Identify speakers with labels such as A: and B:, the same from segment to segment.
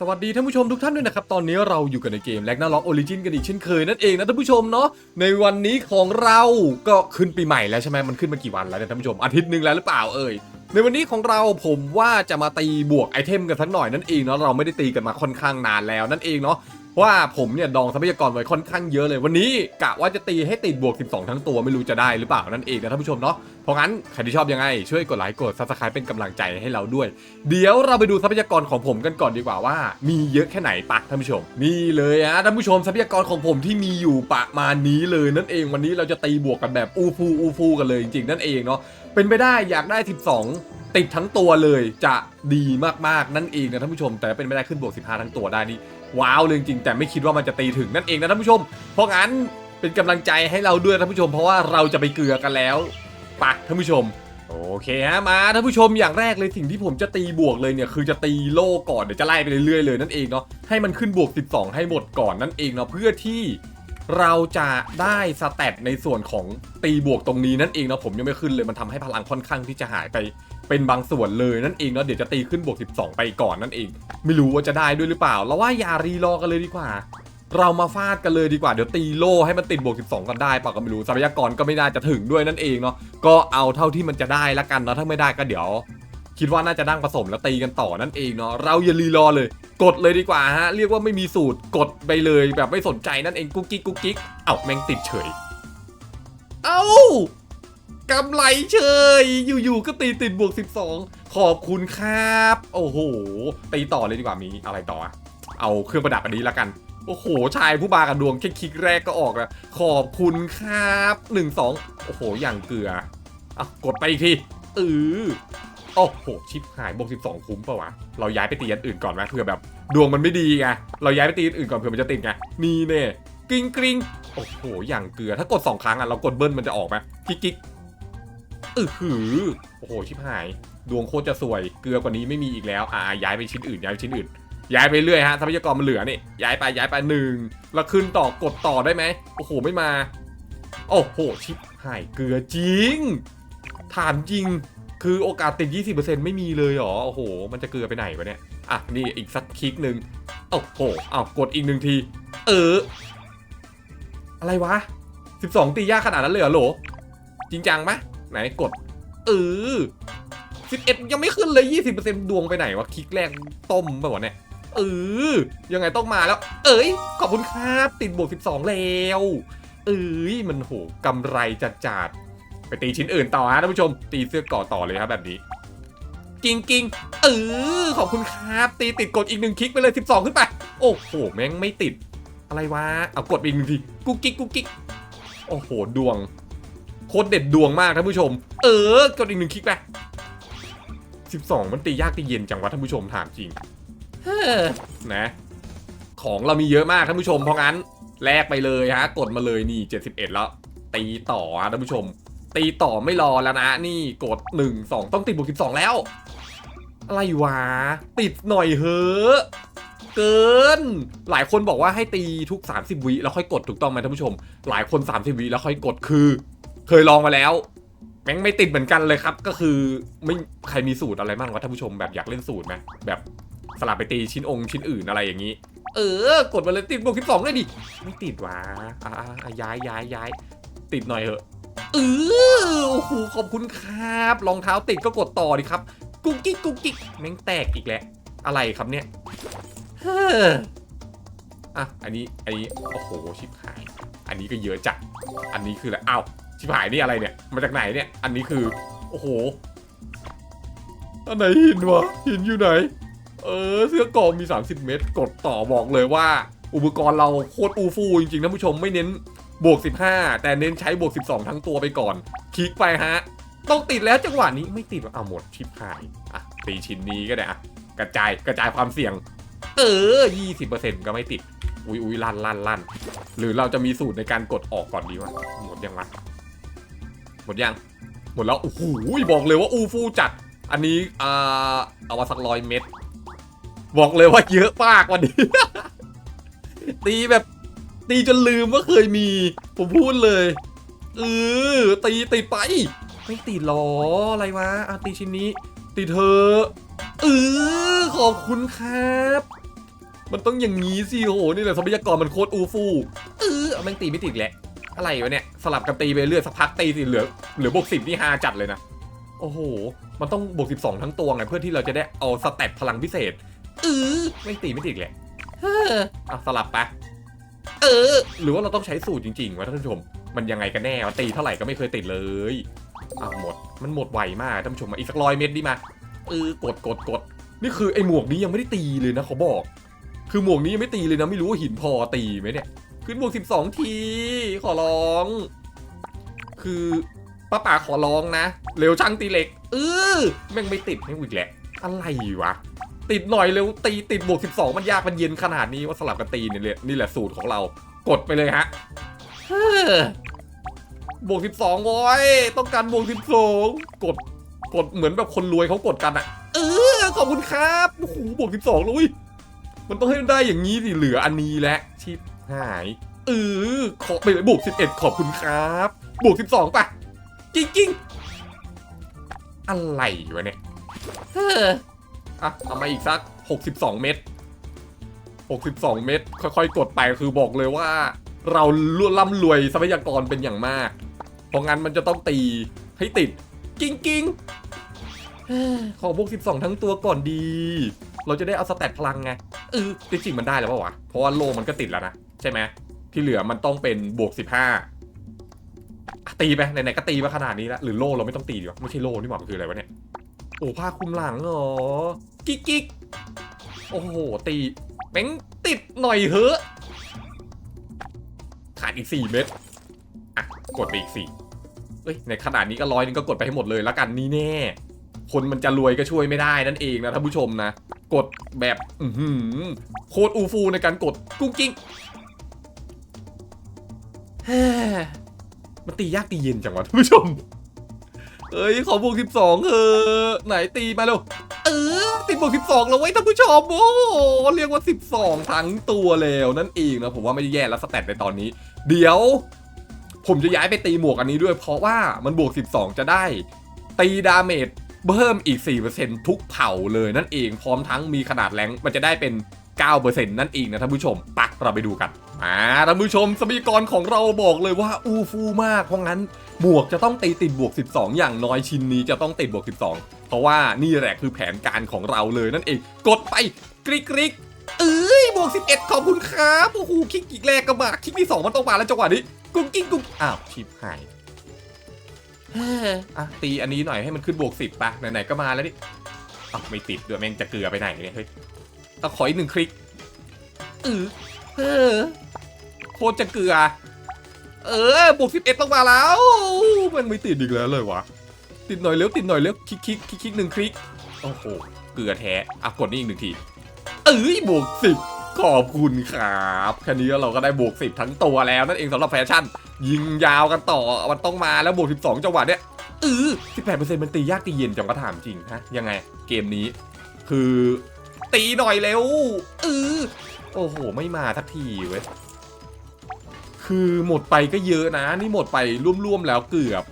A: สวัสดีท่านผู้ชมทุกท่านด้วยนะครับ ตอนนี้เราอยู่กันในเกมแลกนาล็อกออริจินกันอีกเช่นเคยนั่นเองนะท่านผู้ชมเนาะในวันนี้ของเราก็ขึ้นปีใหม่แล้วใช่ไหมมันขึ้นมากี่วันแล้วเนี่ยท่านผู้ชมอาทิตย์หนึ่งแล้วหรือเปล่าเอ่ยในวันนี้ของเราผมว่าจะมาตีบวกไอเทมกันสักหน่อยนั่นเองเนาะเราไม่ได้ตีกันมาค่อนข้างนานแล้วนั่นเองเนาะ ว่าผมเนี่ยดองทรัพยากรไว้ค่อนข้างเยอะเลย วันนี้กะว่าจะตีให้ติดบวก 12 ทั้งตัวไม่รู้จะได้หรือเปล่านั่นเองนะท่านผู้ชมเนาะเพราะงั้นใครที่ชอบยังไง ช่วยกดไลค์กดซับสไครป์เป็นกำลังใจให้เราด้วย เดี๋ยวเราไปดูทรัพยากรของผมกันก่อนดีกว่าว่า มีเยอะแค่ไหนปะท่านผู้ชมนี่เลยฮะท่านผู้ชมทรัพยากรของผมที่มีอยู่ประมาณนี้เลยนั่นเองวันนี้เราจะตีบวกกันแบบอูฟูอูฟูกันเลยจริงๆนั่นเองเนาะเป็นไปได้อยากได้ 12ติดทั้งตัวเลยจะดีมากๆนั่นเองนะท่านผู้ชม แต่เป็นไปได้ขึ้นบวก 15 ทั้งตัวได้นี่ ว้าวเลยจริงแต่ไม่คิดว่ามันจะตีถึงนั่นเองนะท่านผู้ชม เพราะงั้นเป็นกำลังใจให้เราด้วยท่านผู้ชม เพราะว่าเราจะไปเกลือกันแล้วปะท่านผู้ชมโอเคฮะมาท่านผู้ชมอย่างแรกเลยสิ่งที่ผมจะตีบวกเลยเนี่ยคือจะตีโล่ก่อนเดี๋ยวจะไล่ไปเรื่อยๆเลยนั่นเองเนาะให้มันขึ้นบวก 12 ให้หมดก่อนนั่นเองเนาะเพื่อที่เราจะได้สแตทในส่วนของตีบวกตรงนี้นั่นเองเนาะผมยังไม่ขึ้นเลยมันทำให้พลังค่อนข้างที่จะหายไป เป็นบางส่วนเลยนั่นเองเนาะเดี๋ยวจะตีขึ้นบวก 12 ไปก่อนนั่นเอง ไม่รู้ว่าจะได้ด้วยหรือเปล่า เราว่าอย่ารีรอกันเลยดีกว่า เรามาฟาดกันเลยดีกว่าเดี๋ยวตีโล่ให้มันติดบวก 12 กันได้เปล่าก็ไม่รู้ทรัพยากรก็ไม่น่าจะถึงด้วยนั่นเองเนาะก็เอาเท่าที่มันจะได้ละกันเนาะถ้าไม่ได้ก็เดี๋ยวคิดว่าน่าจะดั้งผสมแล้วตีกันต่อนั่นเองเนาะเราอย่ารีรอเลย กดเลยดีกว่าฮะ เรียกว่าไม่มีสูตรกดไปเลยแบบไม่สนใจนั่นเองกุ๊กกิ๊กกุ๊กกิ๊กเอ้าแม่งติดเฉย เอ้า กำไรเฉย อยู่ๆก็ตีติดบวก 12 ขอบคุณครับ โอ้โห ตีต่อเลยดีกว่ามีอะไรต่ออะเอาเครื่องประดับอันนี้ละกัน โอ้โห ชายผู้บากับดวงแค่คลิกแรกก็ออกแล้ว ขอบคุณครับหนึ่งสองโอ้โห อย่างเกลืออะกดไปอีกทีเออโอ้โห ชิปหายบวก12 คุ้มปะวะ เราย้ายไปตีอันอื่นก่อนไหมเผื่อแบบ ดวงมันไม่ดีไง เราย้ายไปตีอันอื่นก่อนเผื่อมันจะติดไง นี่เน่กริงกริงโอ้โห อย่างเกลือ ถ้ากด 2 ครั้งอะ เรากดเบิ้ลมันจะออกไหมกิ๊กกิ๊ก อือหือโอ้โหชิปหาย ดวงโคตรจะสวย เกลือกว่านี้ไม่มีอีกแล้ว อ่าย้ายไปชิ้นอื่นย้ายไปชิ้นอื่น ย้ายไปเรื่อยฮะทรัพยากรมันเหลือนี่ย้ายไปย้ายไปหนึ่งแล้วขึ้นต่อกดต่อได้ไหมโอ้โหไม่มา โอ้โหชิปหายเกลือจริง ถามจริงคือโอกาสติด 20%ไม่มีเลยเหรอ โอ้โห มันจะเกลือไปไหนวะเนี่ย อะ นี่อีกสักคลิกหนึ่งโอ้โหอ้าวกดอีกหนึ่งที เออ อะไรวะ 12 ตียากขนาดนั้นเลยเหรอโหล จริงจังไหม ไหนกดเออ11ยังไม่ขึ้นเลย20%ดวงไปไหนวะคลิกแรกต้มไปหมดเนี่ยเออยังไงต้องมาแล้ว เอ้ยขอบคุณครับติดบวก12แล้วเอ้ยมันโหกำไรจัดจัดไปตีชิ้นอื่นต่อฮะท่านผู้ชม ตีเสื้อก่อต่อเลยครับแบบนี้ กิงกิงเออขอบคุณครับ ตีติดกดอีกหนึ่งคลิกไปเลย 12 ขึ้นไป โอ้โห แม่งไม่ติด อะไรวะ เอากดอีกหนึ่งทีกุ๊กกิ๊กกุ๊กกิ๊กโอ้โห ดวง ตรเด็ดดวงมากท่านผู้ชม เออกดอีกหนึ่งคลิกไป12มันตียากตีเย็นจังวะท่านผู้ชมถามจริงเฮ้อนะ ของเรามีเยอะมากท่านผู้ชมเพราะงั้นแลกไปเลยฮะ กดมาเลยนี่ 71 แล้ว ตีต่อฮะท่านผู้ชม ตีต่อไม่รอแล้วนะ นี่กด 1 2 ต้องติดบวก12 แล้ว อะไรวะ ติดหน่อยเฮ้อเกิน หลายคนบอกว่าให้ตีทุก 30 วิแล้วค่อยกดถูกต้องไหมท่านผู้ชม หลายคน 30 วิแล้วค่อยกดคือ เคยลองมาแล้ว แม่งไม่ติดเหมือนกันเลยครับ ก็คือไม่ใครมีสูตรอะไรบ้างวะท่านผู้ชมแบบอยากเล่นสูตรไหมแบบสลับไปตีชิ้นองค์ชิ้นอื่นอะไรอย่างนี้ เออ กดมาเลยติดบวกสิบสองเลยดิไม่ติดวะอ่าย้ายย้ายย้ายติดหน่อยเหอะเออโอ้โหขอบคุณครับรองเท้าติดก็กดต่อดิครับ กุ๊กกิ๊กกุ๊กกิ๊กแม่งแตกอีกแล้วอะไรครับเนี่ยเฮ้ออะอันนี้อันนี้โอ้โหชิบหาย อันนี้ก็เยอะจัดอันนี้คืออะไรอ้าว ชิบหายนี่อะไรเนี่ย มาจากไหนเนี่ย อันนี้คือ โอ้โห อันไหนหินวะ หินอยู่ไหน เออ เสื้อกองมี 30 เมตร กดต่อบอกเลยว่า อุปกรณ์เราโคตรอูฟูจริงๆท่านผู้ชมไม่เน้นบวก 15 แต่เน้นใช้บวก 12 ทั้งตัวไปก่อน คลิกไปฮะ ต้องติดแล้วจังหวะนี้ไม่ติดวะเอาหมดชิบหาย อะ ตีชิ้นนี้ก็ได้อะ กระจายกระจายความเสี่ยง เออ 20%ก็ไม่ติดอุ้ยอุ้ยลั่นลั่นลั่นหรือเราจะมีสูตรในการกดออกก่อนดีวะหมดยังวะ หมดยัง หมดแล้ว โอ้โหบอกเลยว่าอูฟูจัด อันนี้อ่าเอามาสักร้อยเม็ด บอกเลยว่าเยอะมากวันนี้ ตีแบบ ตีจนลืมว่าเคยมี ผมพูดเลยเออตีติดไป ไม่ติดหรอ อะไรวะอะตีชิ้นนี้ตีเธอเออขอบคุณครับมันต้องอย่างนี้สิโอ้โหนี่แหละทรัพยากรมันโคตรอูฟูเออเอาแม่งตีไม่ติดแหละ อะไรวะเนี่ย สลับกันตีไปเรื่อยสักพักตีสิเหลือเหลือบวกสิบนี่ฮาจัดเลยนะ โอ้โห มันต้องบวกสิบสองทั้งตัวไงเพื่อที่เราจะได้เอาสเตตพลังพิเศษเออไม่ตีไม่ติดแหละเออเอาสลับไปเออ หรือว่าเราต้องใช้สูตรจริงๆวะท่านผู้ชม มันยังไงกันแน่วะตีเท่าไหร่ก็ไม่เคยติดเลยอ้าหมดมันหมดไวมากท่านผู้ชมมาอีกสักร้อยเม็ดดีมาเออกดกดกดนี่คือไอหมวกนี้ยังไม่ได้ตีเลยนะเขาบอก คือหมวกนี้ยังไม่ตีเลยนะไม่รู้ว่าหินพอตีไหมเนี่ย ขึ้นบวกสิบสองที ขอร้อง คือป้าป่าขอร้องนะ เร็วช่างตีเหล็กเออแม่งไม่ติดไม่อีกแหละ อะไรวะ ติดหน่อยเร็วตีติดบวกสิบสองมันยากมันเย็นขนาดนี้ว่าสลับกันตีเนี่ยเลยนี่แหละสูตรของเรา กดไปเลยฮะเฮ้อบวกสิบสองไว้ยต้องการบวกสิบสองกดกดเหมือนแบบคนรวยเขากดกันอะเออขอบคุณครับโอ้โหบวกสิบสองเลยมันต้องให้ได้อย่างนี้สิเหลืออันนี้แหละชิป หายเออขอไปเลยบวกสิบเอ็ดขอบคุณครับบวกสิบสองป่ะจริงจริงๆอะไรวะเนี่ยเอออะเอามาอีกสักหกสิบสองเม็ดหกสิบสองเม็ดค่อยๆ กดไปคือบอกเลยว่า เราล่ำรวยทรัพยากรเป็นอย่างมาก เพราะงั้นมันจะต้องตีให้ติด กิ้งกิ้งเอ้อขอบวกสิบสองทั้งตัวก่อนดี เราจะได้เอาสแตทพลังไงเออจริงๆมันได้แล้วปะวะ เพราะว่าโลมันก็ติดแล้วนะ ใช่ไหมที่เหลือมันต้องเป็นบวกสิบห้าตีไปไหนๆก็ตีมาขนาดนี้แล้วหรือโลเราไม่ต้องตีดีวะไม่ใช่โลนี่หว่ามันคืออะไรวะเนี่ยโอ้ผ้าคลุมหลังเหรอกิ๊กกิ๊กโอ้โหตีแม่งติดหน่อยเหอะขาดอีกสี่เม็ดอะกดไปอีกสี่เอ้ยในขนาดนี้ก็ร้อยนึงก็กดไปให้หมดเลยแล้วกันนี่แน่ คนมันจะรวยก็ช่วยไม่ได้นั่นเองนะท่านผู้ชมนะ กดแบบ อืโคตรอูฟูในการกดกุ้งกิ้ง มันตียากตีเย็นจังวะท่านผู้ชม เอ้ยขอบวกสิบสองเออไหนตีมาเร็วเออติดบวกสิบสองแล้วไว้ยท่านผู้ชมโอ้เรียกว่าสิบสองทั้งตัวแล้วนั่นเองนะผมว่าไม่แย่แล้วสแตทในตอนนี้ เดี๋ยว ผมจะย้ายไปตีหมวกอันนี้ด้วย เพราะว่ามันบวก12จะได้ ตีดาเมจเพิ่มอีก 4%ทุกเผ่าเลยนั่นเองพร้อมทั้งมีขนาดแรงมันจะได้เป็น 9%นั่นเองนะท่านผู้ชมปะเราไปดูกัน มาท่านผู้ชมสมีกรของเราบอกเลยว่าอู้ฟู่มาก เพราะงั้นหมวกจะต้องตีติดบวก 12 อย่างน้อยชิ้นนี้จะต้องติดบวก 12 เพราะว่านี่แหละคือแผนการของเราเลยนั่นเอง กดไปกริกกริกเอ้ยบวก 11 ขอบคุณครับโอ้โหคลิกอีกแรกก็มาคลิกที่สองมันต้องมาแล้วจังหวะนี้ กุ้งกิ้งกุ้งอ้าวชิบหายเอะตีอันนี้หน่อยให้มันขึ้นบวกสิบปะไหนๆก็มาแล้วนี่อ้าวไม่ติดด้วยแม่งจะเกลือไปไหนเนี่ยเฮ้ยเอาขออีกหนึ่งคลิกเออเออ โคตรจะเกลือ เออบวกสิบเอ็ดต้องมาแล้ว มันไม่ติดอีกแล้วเลยวะ ติดหน่อยเร็วติดหน่อยเร็วคลิกคลิกคลิกคลิกหนึ่งคลิก โอ้โห เกลือแท้อะกดนี่อีกหนึ่งที เอ้ยบวกสิบขอบคุณครับแค่นี้เราก็ได้บวกสิบทั้งตัวแล้วนั่นเองสำหรับแฟชั่น ยิงยาวกันต่อมันต้องมาแล้วบวก12จังหวะเนี้ยเออ18%มันตียากตีเย็นจังก็ถามจริงฮะยังไงเกมนี้ คือตีหน่อยเร็วเออโอ้โห ไม่มาทักทีเว้ย คือหมดไปก็เยอะนะ นี่หมดไปร่วมๆแล้วเกือบ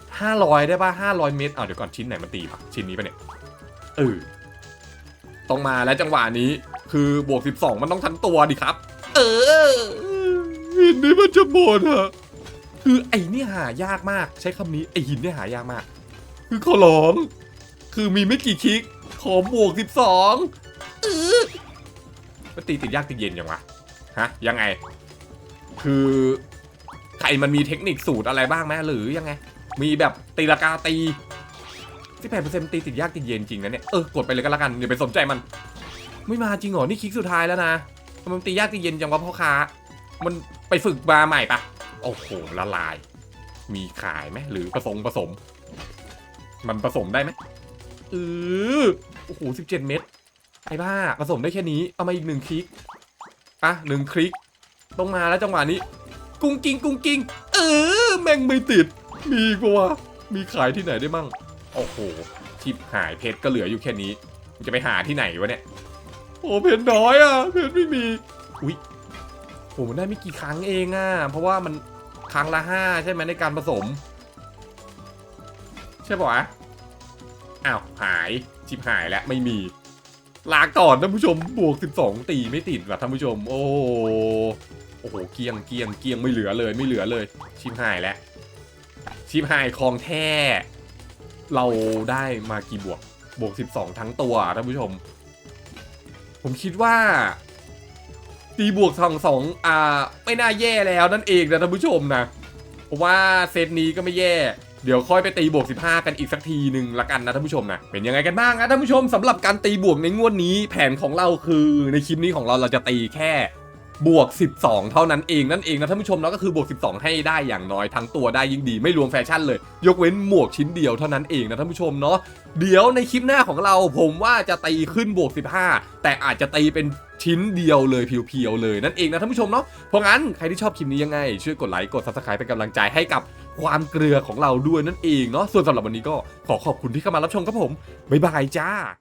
A: 500 ได้ป่ะ 500 เมตรอ้าเดี๋ยวก่อนชิ้นไหนมันตีปะชิ้นนี้ปะเนี่ยเออต้องมาแล้วจังหวะนี้ คือบวก 12 มันต้องทั้งตัวดิครับ เออหินนี่มันจะหมดอะคือไอ้นี่หายากมาก ใช้คำนี้ไอ้หินนี่หายากมาก คือขอร้อง คือมีไม่กี่คลิก ขอบวก 12เออมันตีติดยากติดเย็นยังวะฮะยังไง คือใครมันมีเทคนิคสูตรอะไรบ้างไหมหรือยังไง มีแบบตีลากาตีที่แปดเปอร์เซ็นต์ตีติดยากติดเย็นจริงนะเนี่ย เออกดไปเลยก็แล้วกันอย่าไปสนใจมัน ไม่มาจริงเหรอ นี่คลิกสุดท้ายแล้วนะทำมมันตียากตีเย็นจังวะพ่อค้า มันไปฝึกมาใหม่ปะโอ้โหละลาย มีขายไหมหรือผสมผสม มันผสมได้ไหมเออโอ้โหสิบเจ็ดเม็ดไอ้บ้าผสมได้แค่นี้ เอามาอีกหนึ่งคลิกอะหนึ่งคลิก ต้องมาแล้วจังหวะนี้ กุ้งกิ้งกุ้งกิ้งเออแม่งไม่ติด มีกปะวะมีขายที่ไหนได้มั่งโอ้โหชิปหายเพชรก็เหลืออยู่แค่นี้จะไปหาที่ไหนวะเนี่ยโอ้เพชรน้อยอะเพชรไม่มีอุ๊ยโหมันได้ไม่กี่ครั้งเองอะเพราะว่ามันครั้งละห้าใช่ไหมในการผสม ใช่ปะวะอ้าวหายชิบหายแล้วไม่มีลาก่อนท่านผู้ชมบวก 12 ตีไม่ติดว่ะท่านผู้ชม โอ้ อ้โหเกียงเกียงเกียงไม่เหลือเลยไม่เหลือเลย ชิมหายแล้วชิมหายของแท้ เราได้มากี่บวกบวก 12 ทั้งตัวท่านผู้ชม ผมคิดว่าตีบวกสองสองอ่า ไม่น่าแย่แล้วนั่นเองนะท่านผู้ชมนะเพราะว่าเซตนี้ก็ไม่แย่ เดี๋ยวค่อยไปตีบวก 15 กันอีกสักทีหนึ่งละกันนะท่านผู้ชมนะเป็นยังไงกันบ้างนะท่านผู้ชมสำหรับการตีบวกในงวดนี้ แผนของเราคือในคลิปนี้ของเราเราจะตีแค่ บวก 12 เท่านั้นเองนั่นเองนะท่านผู้ชมเนาะก็คือบวก 12 ให้ได้อย่างน้อยทั้งตัวได้ยิ่งดีไม่รวมแฟชั่นเลย ยกเว้นหมวกชิ้นเดียวเท่านั้นเองนะท่านผู้ชมเนาะเดี๋ยวในคลิปหน้าของเราผมว่าจะตีขึ้นบวก 15 แต่อาจจะตีเป็นชิ้นเดียวเลยเพียวๆเลยนั่นเองนะท่านผู้ชมเนาะเพราะงั้นใครที่ชอบคลิปนี้ยังไง ช่วยกดไลค์กด subscribe เป็นกำลังใจให้กับความเกลือของเราด้วยนั่นเองเนาะส่วนสำหรับวันนี้ก็ขอขอบคุณที่เข้ามารับชมครับผมบ๊ายบายจ้า